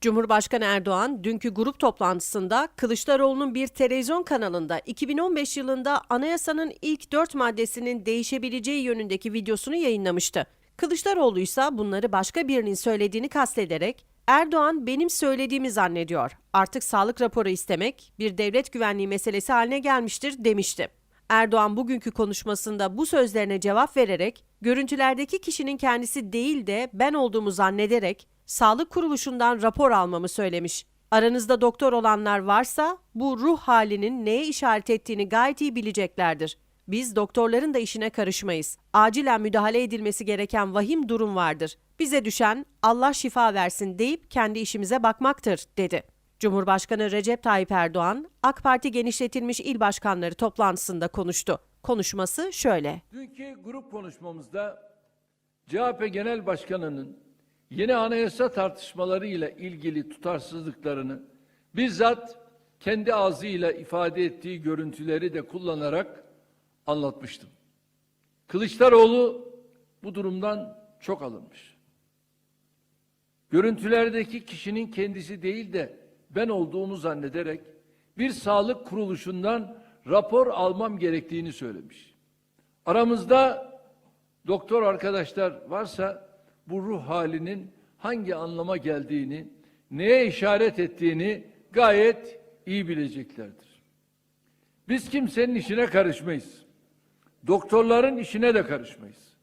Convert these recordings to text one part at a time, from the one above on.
Cumhurbaşkanı Erdoğan dünkü grup toplantısında Kılıçdaroğlu'nun bir televizyon kanalında 2015 yılında anayasanın ilk dört maddesinin değişebileceği yönündeki videosunu yayınlamıştı. Kılıçdaroğlu ise bunları başka birinin söylediğini kastederek Erdoğan benim söylediğimi zannediyor. Artık sağlık raporu istemek bir devlet güvenliği meselesi haline gelmiştir demişti. Erdoğan bugünkü konuşmasında bu sözlerine cevap vererek görüntülerdeki kişinin kendisi değil de ben olduğumu zannederek sağlık kuruluşundan rapor almamı söylemiş. Aranızda doktor olanlar varsa bu ruh halinin neye işaret ettiğini gayet iyi bileceklerdir. Biz doktorların da işine karışmayız. Acilen müdahale edilmesi gereken vahim durum vardır. Bize düşen Allah şifa versin deyip kendi işimize bakmaktır, dedi. Cumhurbaşkanı Recep Tayyip Erdoğan, AK Parti genişletilmiş il başkanları toplantısında konuştu. Konuşması şöyle. Dünkü grup konuşmamızda CHP Genel Başkanı'nın yeni anayasa tartışmaları ile ilgili tutarsızlıklarını bizzat kendi ağzıyla ifade ettiği görüntüleri de kullanarak anlatmıştım. Kılıçdaroğlu bu durumdan çok alınmış. Görüntülerdeki kişinin kendisi değil de ben olduğumu zannederek bir sağlık kuruluşundan rapor almam gerektiğini söylemiş. Aramızda doktor arkadaşlar varsa bu ruh halinin hangi anlama geldiğini, neye işaret ettiğini gayet iyi bileceklerdir. Biz kimsenin işine karışmayız. Doktorların işine de karışmayız.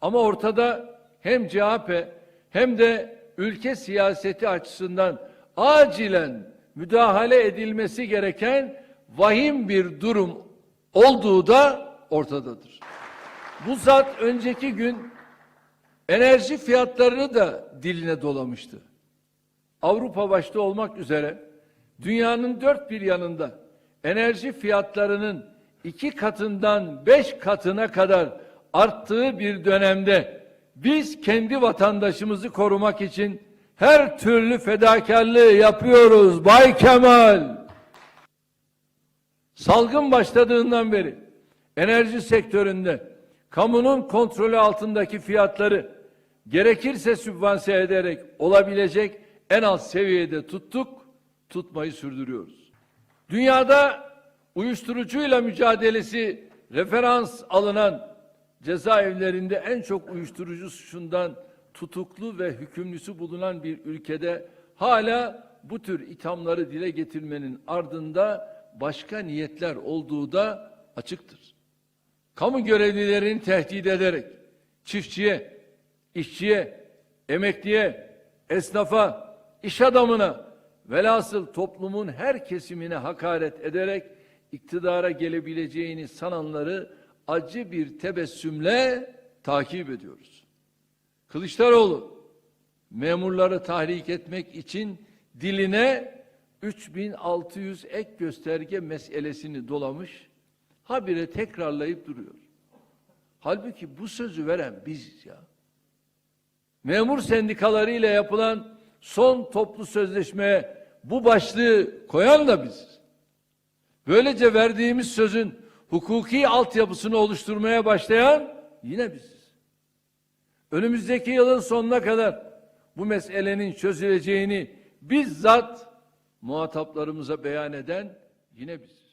Ama ortada hem CHP hem de ülke siyaseti açısından acilen müdahale edilmesi gereken vahim bir durum olduğu da ortadadır. Bu zat önceki gün enerji fiyatlarını da diline dolamıştı. Avrupa başta olmak üzere dünyanın dört bir yanında enerji fiyatlarının iki katından beş katına kadar arttığı bir dönemde biz kendi vatandaşımızı korumak için her türlü fedakarlığı yapıyoruz Bay Kemal. Salgın başladığından beri enerji sektöründe kamunun kontrolü altındaki fiyatları gerekirse sübvanse ederek olabilecek en alt seviyede tuttuk, tutmayı sürdürüyoruz. Dünyada uyuşturucuyla mücadelesi referans alınan cezaevlerinde en çok uyuşturucu suçundan tutuklu ve hükümlüsü bulunan bir ülkede hala bu tür ithamları dile getirmenin ardında başka niyetler olduğu da açıktır. Kamu görevlilerini tehdit ederek çiftçiye, işçiye, emekliye, esnafa, iş adamına velhasıl toplumun her kesimine hakaret ederek iktidara gelebileceğini sananları acı bir tebessümle takip ediyoruz. Kılıçdaroğlu memurları tahrik etmek için diline 3600 ek gösterge meselesini dolamış, habire tekrarlayıp duruyor. Halbuki bu sözü veren biziz ya. Memur sendikalarıyla yapılan son toplu sözleşmeye bu başlığı koyan da biziz. Böylece verdiğimiz sözün hukuki altyapısını oluşturmaya başlayan yine biziz. Önümüzdeki yılın sonuna kadar bu meselenin çözüleceğini bizzat muhataplarımıza beyan eden yine biziz.